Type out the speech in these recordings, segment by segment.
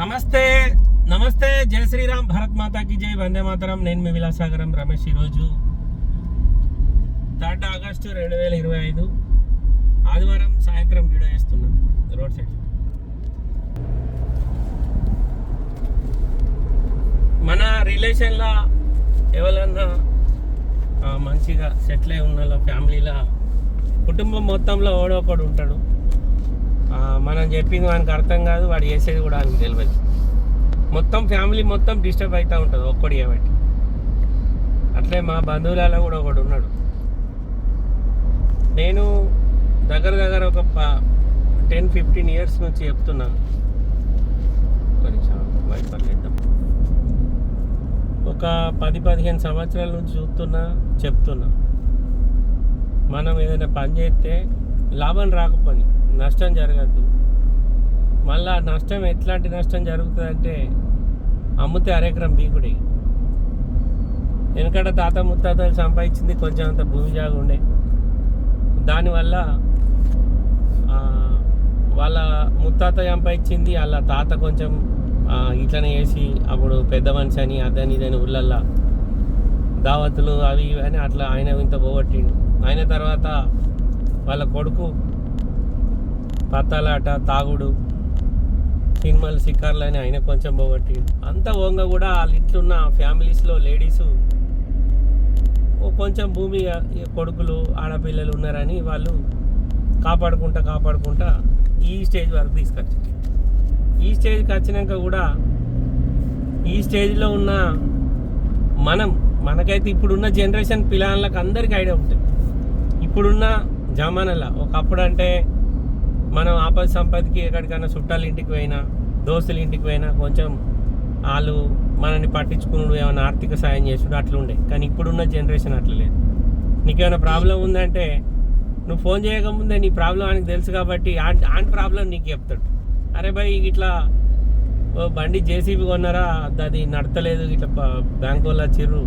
నమస్తే నమస్తే జయ శ్రీరామ్ భరత్ మాతాకి జై వందే మాతరం. నేను మీ విలాసాగరం రమేష్ ఈరోజు థర్డ్ ఆగస్టు రెండు వేల ఇరవై ఐదు ఆదివారం సాయంత్రం వీడియో చేస్తున్నా రోడ్ సైడ్. మన రిలేషన్లో ఎవరన్నా మంచిగా సెటిల్ అయి ఉన్న ఫ్యామిలీలో కుటుంబం మొత్తంలో ఓడో ఒకడు ఉంటాడు. మనం చెప్పింది వానికి అర్థం కాదు వాడు చేసేది కూడా వానికి తెలియదు మొత్తం ఫ్యామిలీ మొత్తం డిస్టర్బ్ అవుతూ ఉంటుంది ఒక్కడి కాబట్టి అట్లే మా బంధువులలో కూడా ఒకడు ఉన్నాడు. నేను దగ్గర దగ్గర ఒక టెన్ ఫిఫ్టీన్ ఇయర్స్ నుంచి చెప్తున్నాను కొంచెం వైపర్ ఒక పది పదిహేను సంవత్సరాల నుంచి చూస్తున్నా చెప్తున్నా. మనం ఏదైనా పని చేస్తే లాభం రాకపోని. నష్టం జరగద్దు. మళ్ళా నష్టం ఎట్లాంటి నష్టం జరుగుతుందంటే అమ్ముతే అరెకరం బీకుడి వెనకట తాత ముత్తాతలు సంపాదించింది కొంచెం అంత భూమి జాగా ఉండే. దానివల్ల వాళ్ళ ముత్తాత సంపాదించింది వాళ్ళ తాత కొంచెం ఇట్లనే వేసి అప్పుడు పెద్ద మనిషి అని అదని ఇదని ఊళ్ళల్లో దావతులు అవి ఇవి అని అట్లా ఆయన ఇంత పోగొట్టిండు. ఆయన తర్వాత వాళ్ళ కొడుకు పత్తాలాట తాగుడు సినిమాలు సిక్కర్లు అని ఆయన కొంచెం పోగొట్టి అంత ఓంగ కూడా వాళ్ళ ఇంట్లో ఉన్న ఫ్యామిలీస్లో లేడీస్ కొంచెం భూమి కొడుకులు ఆడపిల్లలు ఉన్నారని వాళ్ళు కాపాడుకుంటా కాపాడుకుంటా ఈ స్టేజ్ వరకు తీసుకొచ్చారు ఈ స్టేజ్కి వచ్చినాక కూడా ఈ స్టేజ్లో ఉన్న మనం మనకైతే ఇప్పుడున్న జనరేషన్ పిల్లలకు అందరికీ ఐడియా ఉంటుంది. ఇప్పుడున్న జమానాల ఒకప్పుడు అంటే ఆపద సంపదకి ఎక్కడికైనా చుట్టాల ఇంటికి పోయినా దోస్తుల ఇంటికి పోయినా కొంచెం వాళ్ళు మనల్ని పట్టించుకున్నాడు ఏమైనా ఆర్థిక సాయం చేసుడు అట్లా ఉండే కానీ ఇప్పుడున్న జనరేషన్ అట్లా లేదు. నీకేమైనా ప్రాబ్లం ఉందంటే నువ్వు ఫోన్ చేయకముందే నీ ప్రాబ్లం ఆయనకు తెలుసు కాబట్టి ఆన్ ఆన్ ప్రాబ్లం నీకు చెప్తాడు. అరే భయ్ ఇట్లా ఓ బండి జేసీబీ కొన్నారా? అది నడతలేదు. ఇట్లా బ్యాంకు బ్యాంక్ వాళ్ళు వచ్చిర్రు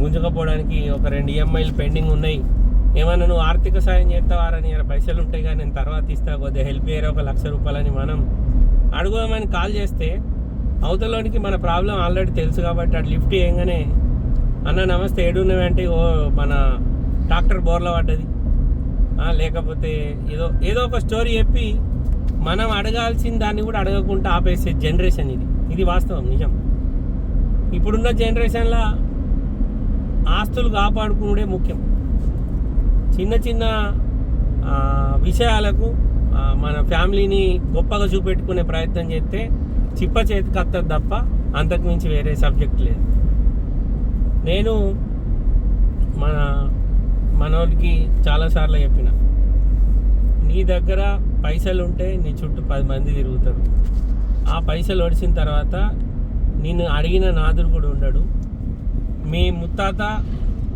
గుంజుకపోవడానికి ఒక రెండు ఈఎంఐలు పెండింగ్ ఉన్నాయి. ఏమైనా నువ్వు ఆర్థిక సాయం చేస్తావారని ఇలా పైసలు ఉంటాయి కానీ నేను తర్వాత ఇస్తా కొద్దిగా హెల్ప్ చేయరా ఒక లక్ష రూపాయలని మనం అడుగుదామని కాల్ చేస్తే అవతలోనికి మన ప్రాబ్లం ఆల్రెడీ తెలుసు కాబట్టి అటు లిఫ్ట్ చేయగానే అన్న నమస్తే ఏడున్నవంటే ఓ మన డాక్టర్ బోర్ల పడ్డది. లేకపోతే ఏదో ఏదో ఒక స్టోరీ చెప్పి మనం అడగాల్సిన దాన్ని కూడా అడగకుండా ఆపేసే జనరేషన్ ఇది. ఇది వాస్తవం నిజం. ఇప్పుడున్న జనరేషన్లో ఆస్తులు కాపాడుకునే ముఖ్యం. చిన్న చిన్న విషయాలకు మన ఫ్యామిలీని గొప్పగా చూపెట్టుకునే ప్రయత్నం చేస్తే చిప్ప చేతికి వస్తుంది తప్ప అంతకుమించి వేరే సబ్జెక్ట్ లేదు. నేను మన మనోడికి చాలాసార్లు చెప్పిన నీ దగ్గర పైసలు ఉంటే నీ చుట్టూ పది మంది తిరుగుతారు. ఆ పైసలు ఒడిసిన తర్వాత నిన్ను అడిగిన నాదుడు కూడా ఉండడు. మీ ముత్తాత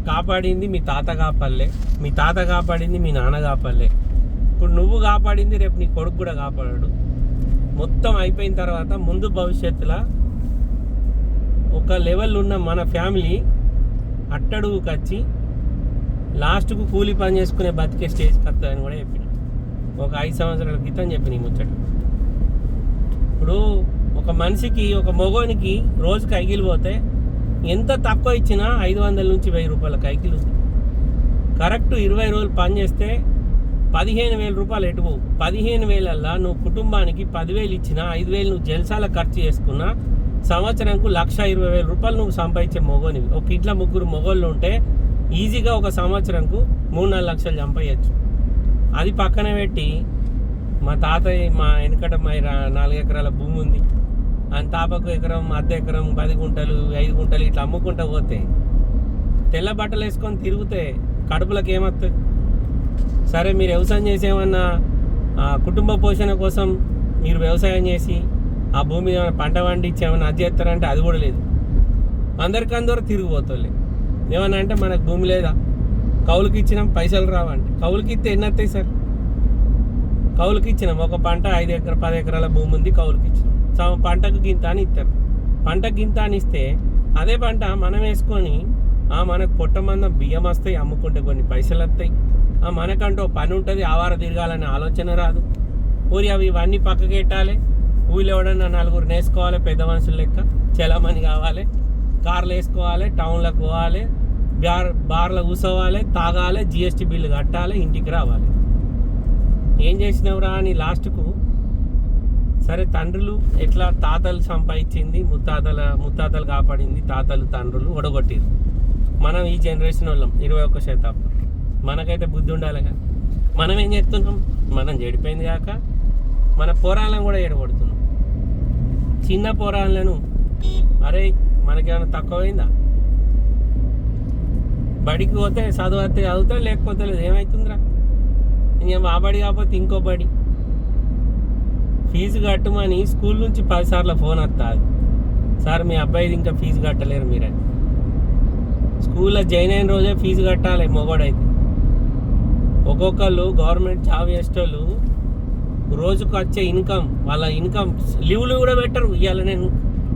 కాపాడింది మీ తాత కాపాడలే మీ తాత కాపాడింది మీ నాన్న కాపాడలే ఇప్పుడు నువ్వు కాపాడింది రేపు నీ కొడుకు కూడా కాపాడాడు. మొత్తం అయిపోయిన తర్వాత ముందు భవిష్యత్తులో ఒక లెవెల్ ఉన్న మన ఫ్యామిలీ అట్టడుగుకి వచ్చి లాస్ట్కు కూలి పని చేసుకునే బతికే స్టేజ్కి వస్తుందని కూడా చెప్పిన. ఒక ఐదు సంవత్సరాల క్రితం చెప్పిన ఈ ముచ్చట. ఇప్పుడు ఒక మనిషికి ఒక మగోనికి రోజుకి అగిలిపోతే ఎంత తక్కువ ఇచ్చినా ఐదు వందల నుంచి వెయ్యి రూపాయల కైకిలు కరెక్ట్ ఇరవై రోజులు పనిచేస్తే పదిహేను వేల రూపాయలు ఎటువు పదిహేను వేలల్లా నువ్వు కుటుంబానికి పదివేలు ఇచ్చినా ఐదు వేలు నువ్వు జల్సాల ఖర్చు చేసుకున్నా సంవత్సరంకు లక్ష ఇరవై వేల రూపాయలు నువ్వు సంపాదించే మొగోనివి. ఒక ఇంట్లో ముగ్గురు మొగోళ్ళు ఉంటే ఈజీగా ఒక సంవత్సరంకు మూడు నాలుగు లక్షలు సంపాదించచ్చు అది పక్కన పెట్టి మా తాతయ్య మా వెనకట మా నాలుగు ఎకరాల భూమి ఉంది. అని తాపకు ఎకరం అర్ధ ఎకరం పది గుంటలు ఐదు గుంటలు ఇట్లా అమ్ముకుంటా పోతే తెల్ల బట్టలు వేసుకొని తిరిగితే కడుపులకు ఏమొస్తుంది సరే మీరు వ్యవసాయం చేసేమన్నా ఆ, కుటుంబ పోషణ కోసం మీరు వ్యవసాయం చేసి ఆ భూమి మీద ఏమైనా పంట పండించి ఏమైనా అది చేస్తారంటే అది కూడా లేదు. అందరికందరూ తిరిగిపోతుంది ఏమన్నా అంటే మనకు భూమి లేదా? కౌలుకి ఇచ్చినాం పైసలు రావంటే. కౌలుకి ఇస్తే ఎన్ని వస్తాయి సార్? కౌలుకి ఇచ్చినాం ఒక పంట ఐదు ఎకర పది ఎకరాల భూమి ఉంది కౌలుకి ఇచ్చినాం. పంటకు గింత అని ఇస్తారు. పంటకు గింత అని ఇస్తే అదే పంట మనం వేసుకొని ఆ మనకు పొట్టమంద బియ్యం వస్తాయి అమ్ముకుంటే కొన్ని పైసలు వస్తాయి. ఆ మనకంటూ పని ఉంటుంది ఆవార తిరగాలనే ఆలోచన రాదు. ఊరి అవి ఇవన్నీ పక్కకెట్టాలి ఊళ్ళో ఎవడన్నా నలుగురు నేసుకోవాలి పెద్ద మనుషుల లెక్క. చలమని కావాలి. కార్లు వేసుకోవాలి టౌన్లకు పోవాలి. బార్ బార్లో కూసోవాలి తాగాలి జిఎస్టీ బిల్లు కట్టాలి ఇంటికి రావాలి. ఏం చేసినవురా అని లాస్ట్కు సరే తండ్రులు ఎట్లా తాతలు సంపాదించింది? ముత్తాతల ముత్తాతలు కాపాడింది తాతలు తండ్రులు ఒడగొట్టిరు. మనం ఈ జనరేషన్ వాళ్ళం ఇరవై ఒక్క శతాబ్దం. మనకైతే బుద్ధి ఉండాలిగా. మనం ఏం చేస్తున్నాం? మనం చెడిపోయింది కాక మన పోరాలను కూడా ఎడగొడుతున్నాం చిన్న పోరాలను అరే మనకేమైనా తక్కువైందా? బడికి పోతే చదువు అయితే చదువుతా లేకపోతే లేదు. ఏమవుతుందిరా ఇంకేం ఆ బడి కాకపోతే ఇంకో బడి. ఫీజు కట్టమని స్కూల్ నుంచి పదిసార్లు ఫోన్ వస్తుంది సార్ మీ అబ్బాయిది ఇంకా ఫీజు కట్టలేరు మీరని స్కూల్లో జాయిన్ అయిన రోజే ఫీజు కట్టాలి మొగోడైతే. ఒక్కొక్కళ్ళు గవర్నమెంట్ జాబ్ చేసేటోళ్ళు రోజుకు వచ్చే ఇన్కమ్ వాళ్ళ ఇన్కమ్ లీవ్లు కూడా పెట్టరు. ఇవాళ నేను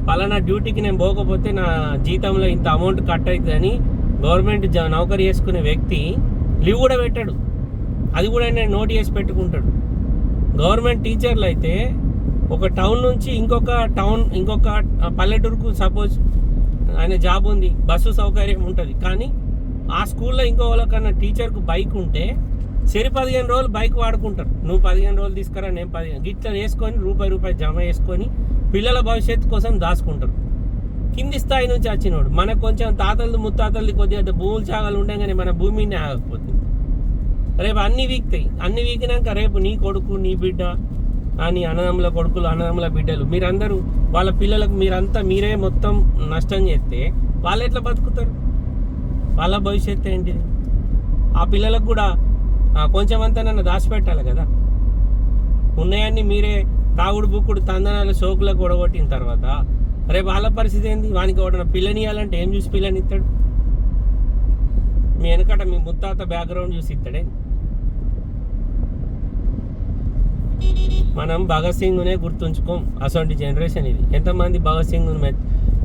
పలానా డ్యూటీకి నేను పోకపోతే నా జీతంలో ఇంత అమౌంట్ కట్ అవుతుందని గవర్నమెంట్ నౌకరీ చేసుకునే వ్యక్తి లీవ్ కూడా పెట్టాడు. అది కూడా నేను నోట్ చేసి పెట్టుకుంటాడు. గవర్నమెంట్ టీచర్లు అయితే ఒక టౌన్ నుంచి ఇంకొక టౌన్ ఇంకొక పల్లెటూరుకు సపోజ్ ఆయన జాబ్ ఉంది బస్సు సౌకర్యం ఉంటుంది. కానీ ఆ స్కూల్లో ఇంకో వాళ్ళకన్నా టీచర్కు బైక్ ఉంటే సరి పదిహేను రోజులు బైక్ వాడుకుంటారు. నువ్వు పదిహేను రోజులు తీసుకురా నేను పదిహేను గిట్ల వేసుకొని రూపాయి రూపాయి జమ వేసుకొని పిల్లల భవిష్యత్తు కోసం దాచుకుంటారు. కింది స్థాయి నుంచి వచ్చినోడు. మనకు కొంచెం తాతలది ముత్తాతలది కొద్దిగా భూములు చాగలు ఉండగానే మన భూమిని ఆగకపోతుంది రేపు అన్ని వీక్తాయి. అన్ని వీకినాక రేపు నీ కొడుకు నీ బిడ్డ అని అన్నదమ్ముల కొడుకులు అన్నదమ్ముల బిడ్డలు మీరందరూ వాళ్ళ పిల్లలకు మీరంతా మీరే మొత్తం నష్టం చేస్తే వాళ్ళు ఎట్లా బతుకుతారు? వాళ్ళ భవిష్యత్తు ఏంటిది? ఆ పిల్లలకు కూడా కొంచెం అంతా నన్ను దాచిపెట్టాలి కదా. ఉన్నాయన్నీ మీరే తాగుడు బుక్కుడు తందనాలు సోకులకు గొడగొట్టిన తర్వాత రేపు వాళ్ళ పరిస్థితి ఏంది? వానికి ఎవడన్నా పిల్లనియాలంటే ఏం చూసి పిల్లనిస్తాడు మీ వెనకట మీ ముత్తాత బ్యాక్గ్రౌండ్ చూసి ఇస్తాడే మనం భగత్ సింగ్నే గుర్తుంచుకోం. అసొంటి జనరేషన్ ఇది. ఎంతమంది భగత్ సింగ్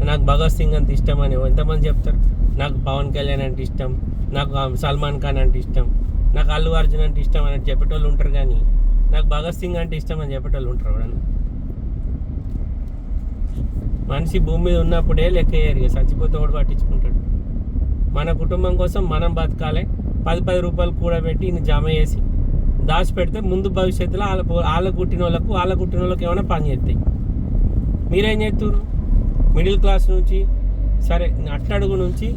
నాకు భగత్ సింగ్ అంత ఇష్టం అని ఎంతమంది చెప్తారు? నాకు పవన్ కళ్యాణ్ అంటే ఇష్టం. నాకు సల్మాన్ ఖాన్ అంటే ఇష్టం. నాకు అల్లు అర్జున్ అంటే ఇష్టం అని చెప్పేటోళ్ళు ఉంటారు కానీ నాకు భగత్ సింగ్ అంటే ఇష్టం అని చెప్పేటోళ్ళు ఉంటారు ఎవడన్నా మనిషి భూమి మీద ఉన్నప్పుడే లెక్క వేయరు ఇక. చచ్చిపోతే ఒకడు పట్టించుకుంటాడు? మన కుటుంబం కోసం మనం బతకాలి. పది పది రూపాయలు కూడబెట్టి ఇన్ని జమ చేసి దాచి పెడితే ముందు భవిష్యత్తులో వాళ్ళ వాళ్ళ కుట్టిన వాళ్ళకు వాళ్ళ కుట్టిన వాళ్ళకి ఏమైనా పని చేస్తాయి. మీరేం చేస్తారు మిడిల్ క్లాస్ నుంచి సరే అట్టడుగు నుంచి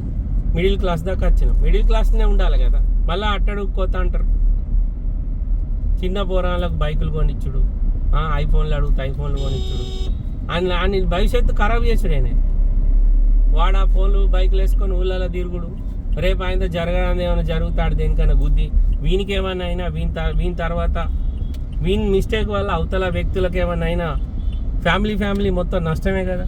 మిడిల్ క్లాస్ దాకా వచ్చినాం. మిడిల్ క్లాస్నే ఉండాలి కదా. మళ్ళీ అట్టడుగు కోత అంటారు. చిన్న పోరాళ్ళకు బైకులు కొనిచ్చుడు. ఐఫోన్లు అడుగుతా ఐఫోన్లు కొనిచ్చుడు. ఆయన ఆయన భవిష్యత్తు ఖరాబ్ చేసుడు ఆయన. వాడు ఆ ఫోన్లు బైకులు వేసుకొని ఊళ్ళలో తిరుగుడు. రేపు ఆయన జరగడానికి ఏమైనా జరుగుతాడు దేనికైనా బుద్ధి? వీనికి ఏమైనా అయినా వీని వీని తర్వాత వీని మిస్టేక్ వల్ల అవతల వ్యక్తులకు ఏమైనా అయినా ఫ్యామిలీ ఫ్యామిలీ మొత్తం నష్టమే కదా?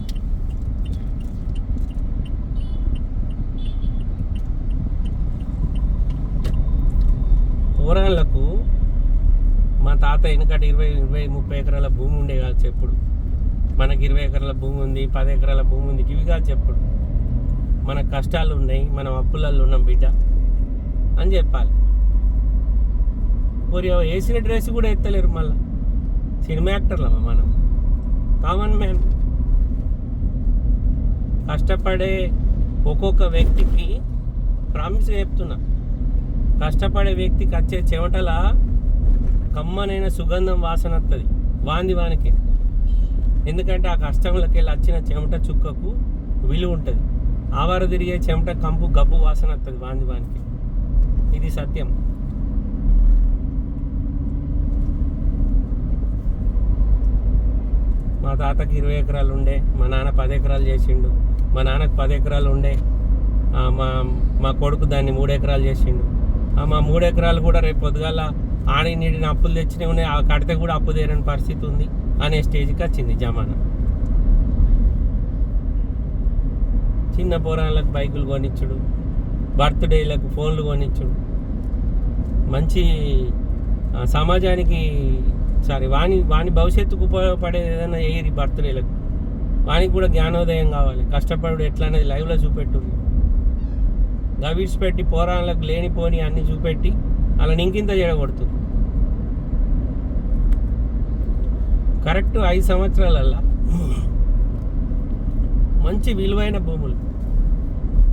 పోరాళ్ళకు మా తాత వెనకట ఇరవై ఇరవై ముప్పై ఎకరాల భూమి ఉండే కాదు చెప్పుడు. మనకి ఇరవై ఎకరాల భూమి ఉంది పది ఎకరాల భూమి ఉంది ఇవి కాదు చెప్పుడు. మన కష్టాలు ఉన్నాయి మనం అప్పులలో ఉన్నాం బిడ్డ అని చెప్పాలి. మరి వేసిన డ్రెస్ కూడా ఎత్తలేరు మళ్ళా. సినిమా యాక్టర్లమ్మ మనం? Common man. కష్టపడే ఒక్కొక్క వ్యక్తికి ప్రామిస్ చెప్తున్నా. కష్టపడే వ్యక్తికి వచ్చే చెమటల కమ్మనైన సుగంధం వాసన వస్తుంది వాంది వానికి. ఎందుకంటే ఆ కష్టంలోకి వెళ్ళి వచ్చిన చెమట చుక్కకు విలువ ఉంటుంది ఆవార తిరిగే చెమట కంపు గబ్బు వాసన వస్తుంది వాంది వానికి. ఇది సత్యం. మా తాతకి ఇరవై ఎకరాలు ఉండే మా నాన్న పది ఎకరాలు చేసిండు మా నాన్నకు పది ఎకరాలు ఉండే మా మా కొడుకు దాన్ని మూడు ఎకరాలు చేసిండు. మా మూడు ఎకరాలు కూడా రేపు పొద్దుగాల ఆడి నీడిని అప్పులు తెచ్చినవి ఉన్నాయి ఆ కడితే కూడా అప్పు తీరని పరిస్థితి ఉంది అనే స్టేజ్కి వచ్చింది జమానా. చిన్న పోరాళ్ళకు బైకులు కొనిచ్చుడు బర్త్డేలకు ఫోన్లు కొనిచ్చుడు. మంచి సమాజానికి సారీ వాని వాని భవిష్యత్తుకు ఉపయోగపడేది ఏదైనా ఏది బర్త్డేలకు. వానికి కూడా జ్ఞానోదయం కావాలి. కష్టపడు ఎట్లా అనేది లైవ్లో చూపెట్టు గవిడ్స్ పెట్టి పోరాళ్ళకు లేనిపోని అన్ని చూపెట్టి అలా నింకింత చేయకూడదు కరెక్ట్ ఐదు సంవత్సరాలల్లా. మంచి విలువైన భూములు.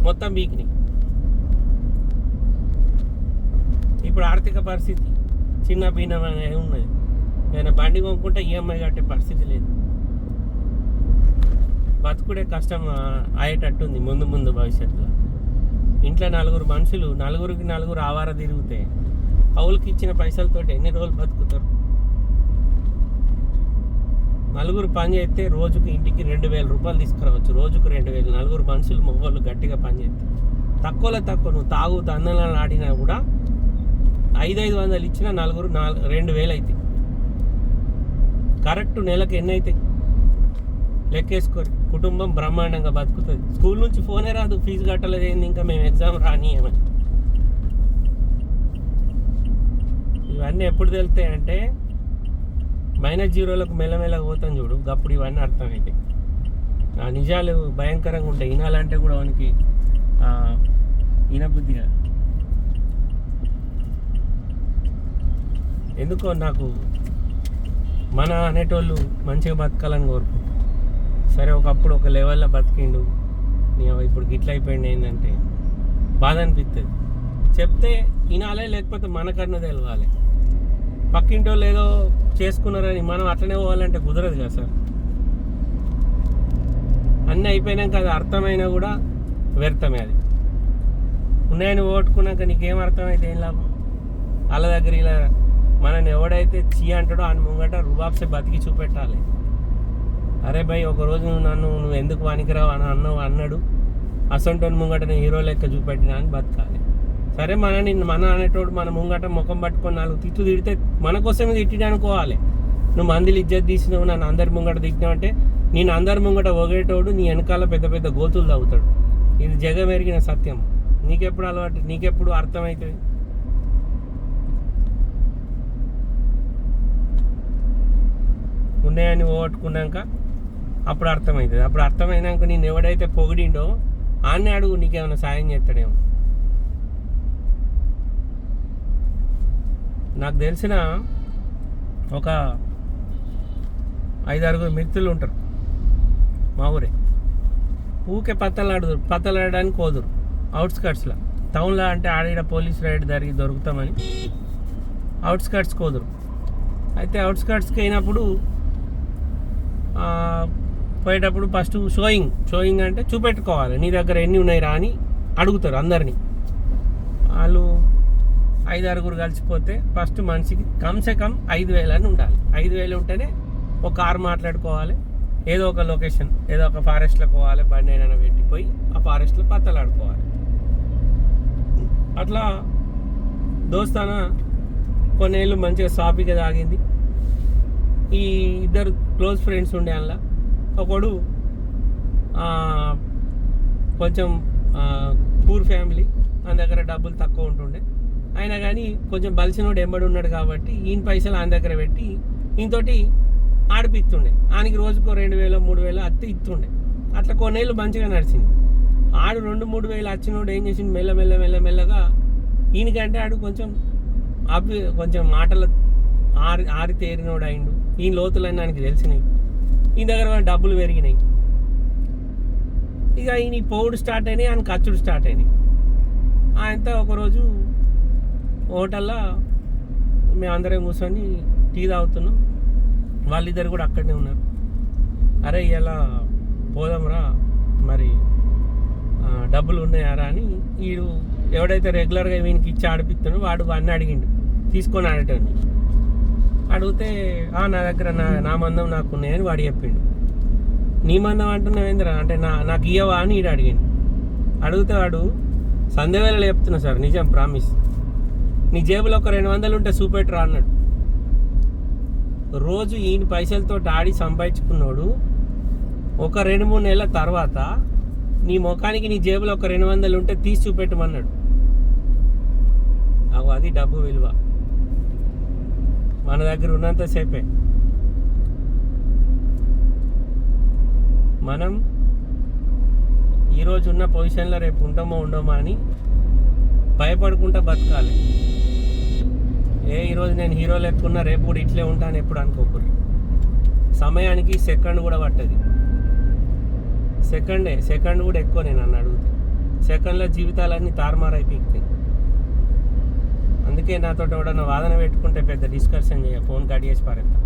మొత్తం వీక్ని. ఇప్పుడు ఆర్థిక పరిస్థితి చిన్న భిన్నమైన ఉన్నది? నేను బండి కొనుక్కుంటే ఈఎంఐ కట్టే పరిస్థితి లేదు. బతుకుడే కష్టం అయ్యేటట్టుంది ముందు ముందు భవిష్యత్తులో. ఇంట్లో నలుగురు మనుషులు నలుగురికి నలుగురు ఆవార తిరిగితే కౌలుకి ఇచ్చిన పైసలతో ఎన్ని రోజులు బతుకుతారు? నలుగురు పని చేస్తే రోజుకు ఇంటికి రెండు వేల రూపాయలు తీసుకురావచ్చు. రోజుకు రెండు వేలు. నలుగురు మనుషులు మొగోళ్ళు గట్టిగా పని చేస్తే. తక్కువలో తక్కువ. నువ్వు తాగు తందనాలు ఆడినా కూడా ఐదు ఐదు వందలు ఇచ్చిన నలుగురు నాలుగు రెండు వేలు అవుతాయి కరెక్ట్ నెలకు ఎన్ని అవుతాయి లెక్కేసుకోరు. కుటుంబం బ్రహ్మాండంగా బతుకుతుంది. స్కూల్ నుంచి ఫోనే రాదు. ఫీజు కట్టలేదు ఏంది? ఇంకా మేము ఎగ్జామ్ రానియమని. ఇవన్నీ ఎప్పుడు తెలుస్తాయి అంటే మైనస్ జీరోలకు మెల్లమెల్లగా పోతాం చూడు. అప్పుడు ఇవన్నీ అర్థమవుతాయి ఆ నిజాలు భయంకరంగా ఉంటాయి. వినాలంటే కూడా వానికి వినబుద్ధిగా ఎందుకో నాకు మన అనేటోళ్ళు మంచిగా బతకాలని కోరుకుంటారు సరే ఒకప్పుడు ఒక లెవెల్లో బతికిండు. నీ ఇప్పుడు గిట్ల అయిపోయింది ఏంటంటే బాధ అనిపిస్తుంది చెప్తే వినాలే లేకపోతే మనకన్నా తెలవాలి. పక్కింటి వాళ్ళు ఏదో చేసుకున్నారని మనం అట్లనే పోవాలంటే కుదరదు కదా సార్. అన్నీ అయిపోయినాక అది అర్థమైనా కూడా వ్యర్థమే అది. ఉన్నాయని ఓట్టుకున్నాక నీకేం అర్థమైతే ఏం లాభం? వాళ్ళ దగ్గర ఇలా మనని ఎవడైతే చీ అంటాడో ఆయన ముంగట రుబాబ్సే బతికి చూపెట్టాలి. అరే భయ్ ఒకరోజు నన్ను నువ్వు ఎందుకు పనికిరావు అని అన్నావు అన్నాడు. అసంటోని ముంగట నేను హీరో లెక్క చూపెట్టినా అని బతకాలి. సరే మన నిన్ను మన అనేటోడు మన ముంగట ముఖం పట్టుకొని నాలుగు తిట్టు తిడితే మన కోసమే తిట్టిడు అనుకోవాలి. నువ్వు మందిలు ఇజ్జత్ తీసినావు నన్ను అందరి ముంగట తిట్టినావు అంటే నేను అందరి ముంగట ఒగేటోడు నీ వెనకాల పెద్ద పెద్ద గోతులు తవ్వుతాడు. ఇది జగమెరిగిన సత్యం. నీకెప్పుడు అలవాటు నీకెప్పుడు అర్థమవుతుంది ఉన్నాయని పోగొట్టుకున్నాక అప్పుడు అర్థమవుతుంది అప్పుడు అర్థమైనాక నేను ఎవడైతే పొగిడిండో ఆన్నే అడుగు నీకేమైనా సాయం చేస్తాడేమో. నాకు తెలిసిన ఒక ఐదారుగురు మిత్రులు ఉంటారు. మా ఊరే. ఊకే పత్తలాడు పత్తలాడడానికి పోదురు. అవుట్స్కట్స్లో టౌన్లో అంటే ఆడ పోలీస్ రైడ్ జరిగి దొరుకుతామని అవుట్స్కట్స్ కోదురు అయితే అవుట్స్కట్స్కి అయినప్పుడు పోయేటప్పుడు ఫస్ట్ షోయింగ్. షోయింగ్ అంటే చూపెట్టుకోవాలి. నీ దగ్గర ఎన్ని ఉన్నాయి రా అని అడుగుతారు అందరినీ. వాళ్ళు ఐదు ఆరుగురు కలిసిపోతే ఫస్ట్ మనిషికి కమ్సే కమ్ ఐదు వేలు అని ఉండాలి. ఐదు వేలు ఉంటేనే ఒక కారు మాట్లాడుకోవాలి ఏదో ఒక లొకేషన్ ఏదో ఒక ఫారెస్ట్లో పోవాలి బండి అయినా పెట్టిపోయి ఆ ఫారెస్ట్లో పత్తలాడుకోవాలి అట్లా దోస్తాన కొన్నేళ్ళు మంచిగా సాఫీగా తాగింది. ఈ ఇద్దరు క్లోజ్ ఫ్రెండ్స్ ఉండే అందులో ఒకడు కొంచెం పూర్ ఫ్యామిలీ ఆయన దగ్గర డబ్బులు తక్కువ ఉంటుండే. అయినా కానీ కొంచెం బలిసినోడు ఎంబడి ఉన్నాడు కాబట్టి ఈయన పైసలు ఆయన దగ్గర పెట్టి ఈయనతోటి ఆడిపిస్తుండే. ఆయనకి రోజుకో రెండు వేలు మూడు వేలు అత్తే ఇస్తుండే. అట్లా కొన్నేళ్ళు మంచిగా నడిచింది. ఆడు రెండు మూడు వేలు వచ్చినోడు ఏం చేసిండు? మెల్ల మెల్ల మెల్ల మెల్లగా ఈయనకంటే ఆడు కొంచెం అభి కొంచెం మాటల ఆరి ఆరి తేరినోడు అయిండు. ఈయన లోతులన్నీ ఆయనకి తెలిసినాయి ఈయన దగ్గర డబ్బులు పెరిగినాయి. ఇక ఈయన పోవుడు స్టార్ట్ అయినాయి ఆయన ఖర్చుడు స్టార్ట్ అయినాయి. ఆయనతో ఒకరోజు హోటల్లో అందరం కూర్చొని టీ తాగుతున్నాం. వాళ్ళిద్దరు కూడా అక్కడనే ఉన్నారు. అరే ఇలా పోదాంరా మరి డబ్బులు ఉన్నాయారా అని వీడు ఎవడైతే రెగ్యులర్గా వీనికి ఇచ్చి ఆడిపిస్తాడో వాడు వాడిని అడిగిండు. తీసుకొని ఆడటాన్ని అడిగితే నా దగ్గర నా నా మందం నాకు ఉన్నాయని వాడు చెప్పిండు. నీ మందం అంటున్నావు ఏందిరా? అంటే నా నాకు ఇయ్యవా? అని వీడు అడిగిండు. అడిగితే వాడు సందేవేళ చెప్తున్నా సార్ నిజం ప్రామిస్. నీ జేబులో ఒక రెండు వందలు ఉంటే చూపెట్టరా అన్నాడు. రోజు ఈయన పైసలతో ఆడి సంపాదించుకున్నాడు. ఒక రెండు మూడు నెలల తర్వాత నీ ముఖానికి నీ జేబులో ఒక రెండు వందలు ఉంటే తీసి చూపెట్టమన్నాడు. అగో అది డబ్బు విలువ. మన దగ్గర ఉన్నంతసేపే మనం ఈరోజు ఉన్న పొజిషన్లో రేపు ఉంటామో ఉండమో అని భయపడుకుంటా బతకాలి. ఏ ఈరోజు నేను హీరో లెక్కున్నా రేపు కూడా ఇట్లే ఉంటాను ఎప్పుడు అనుకోకూడదు సమయానికి సెకండ్ కూడా పట్టది. సెకండే సెకండ్ కూడా ఎక్కువ నేను నన్ను అడిగితే. సెకండ్లో జీవితాలన్నీ తారుమారైపోతాయి అందుకే నాతో ఎవడన్నా వాదన పెట్టుకుంటే పెద్ద డిస్కషన్ చేయ ఫోన్ కట్ చేసి పారేస్తా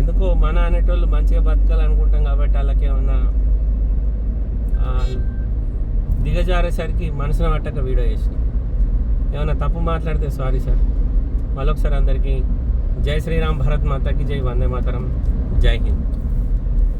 ఎందుకో మన అనేటోళ్ళు మంచిగా బతకాలనుకుంటాం కాబట్టి వాళ్ళకేమన్నా దిగజారేసరికి మనసును పట్టక వీడియో చేసిన ఏమైనా తప్పు మాట్లాడితే సారీ సార్. మళ్ళొకసారి అందరికీ జై శ్రీరామ్ భరత్ మాతాకి జై వందే మాతరం జై హింద్.